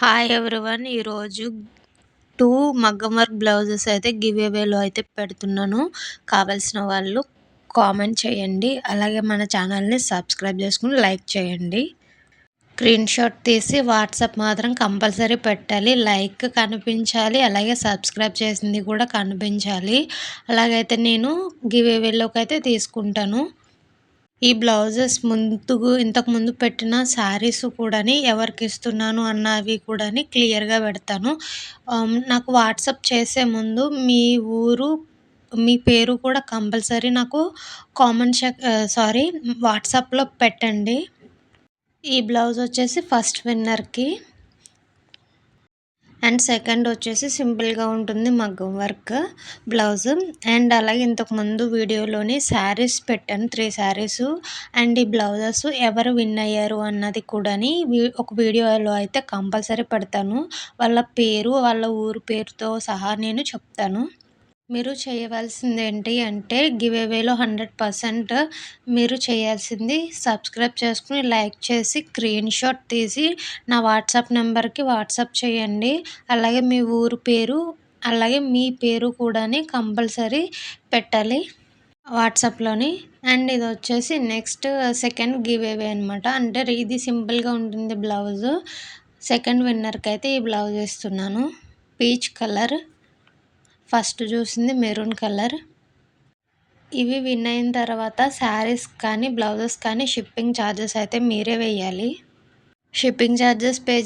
Hi everyone ఈరోజు two మగ్గం work blouses అయితే గివ్ అవేలో అయితే పెడుతున్నాను. కావాల్సిన వాళ్ళు కామెంట్ చేయండి. అలాగే మన ఛానల్ని సబ్స్క్రైబ్ చేసుకుని లైక్ చేయండి. స్క్రీన్ షాట్ తీసి వాట్సాప్ మాత్రం కంపల్సరీ పెట్టాలి. లైక్ కనిపించాలి. అలాగే సబ్స్క్రైబ్ చేసింది కూడా కనిపించాలి. అలాగైతే నేను గివ్ అవేలోకి అయితే తీసుకుంటాను. ఈ బ్లౌజెస్ ముందు ఇంతకు ముందు పెట్టిన శారీస్ కూడాని ఎవరికి ఇస్తున్నాను అన్నవి కూడాని క్లియర్గా పెడతాను. నాకు వాట్సాప్ చేసే ముందు మీ ఊరు మీ పేరు కూడా కంపల్సరీ నాకు కామెంట్ సెక్ సారీ వాట్సాప్లో పెట్టండి. ఈ బ్లౌజ్ వచ్చేసి ఫస్ట్ విన్నర్కి. అండ్ సెకండ్ వచ్చేసి సింపుల్గా ఉంటుంది మగ్గం వర్క్ బ్లౌజ్. అండ్ అలాగే ఇంతకుముందు వీడియోలోని శారీస్ పెట్టాను త్రీ శారీస్. అండ్ ఈ బ్లౌజెస్ ఎవరు విన్ అయ్యారు అన్నది కూడాని ఒక వీడియోలో అయితే కంపల్సరీ పెడతాను. వాళ్ళ పేరు వాళ్ళ ఊరు పేరుతో సహా నేను చెప్తాను. మీరు చేయవలసింది ఏంటి అంటే గివ్ అవేలో హండ్రెడ్ పర్సెంట్ మీరు చేయాల్సింది సబ్స్క్రైబ్ చేసుకుని లైక్ చేసి స్క్రీన్ షాట్ తీసి నా వాట్సాప్ నెంబర్కి వాట్సాప్ చేయండి. అలాగే మీ ఊరు పేరు అలాగే మీ పేరు కూడాని కంపల్సరీ పెట్టాలి వాట్సాప్లోని. అండ్ ఇది వచ్చేసి నెక్స్ట్ సెకండ్ గివ్ అవే అనమాట అంటే ఇది సింపుల్గా ఉంటుంది బ్లౌజ్. సెకండ్ విన్నర్కి అయితే ఈ బ్లౌజ్ ఇస్తున్నాను పీచ్ కలర్. ఫస్ట్ చూసింది మెరూన్ కలర్. ఇవి విన్ అయిన తర్వాత శారీస్ కానీ బ్లౌజెస్ కానీ షిప్పింగ్ ఛార్జెస్ అయితే మీరే వేయాలి. షిప్పింగ్ ఛార్జెస్ పే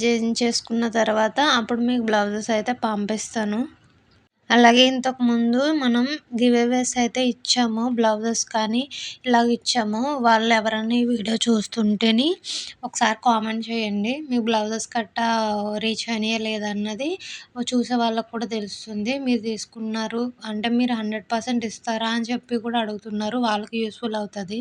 చేసుకున్న తర్వాత అప్పుడు మీకు బ్లౌజెస్ అయితే పంపిస్తాను. అలాగే ఇంతకుముందు మనం గివేవేస్ అయితే ఇచ్చాము బ్లౌజెస్ కానీ ఇలాగ ఇచ్చాము. వాళ్ళు ఎవరైనా ఈ వీడియో చూస్తుంటేని ఒకసారి కామెంట్ చేయండి. మీ బ్లౌజెస్ కట్టా రీచ్ అయినాయా లేదన్నది చూసే వాళ్ళకు కూడా తెలుస్తుంది. మీరు తీసుకున్నారు అంటే మీరు హండ్రెడ్ పర్సెంట్ ఇస్తారా అని చెప్పి కూడా అడుగుతున్నారు. వాళ్ళకి యూస్ఫుల్ అవుతుంది.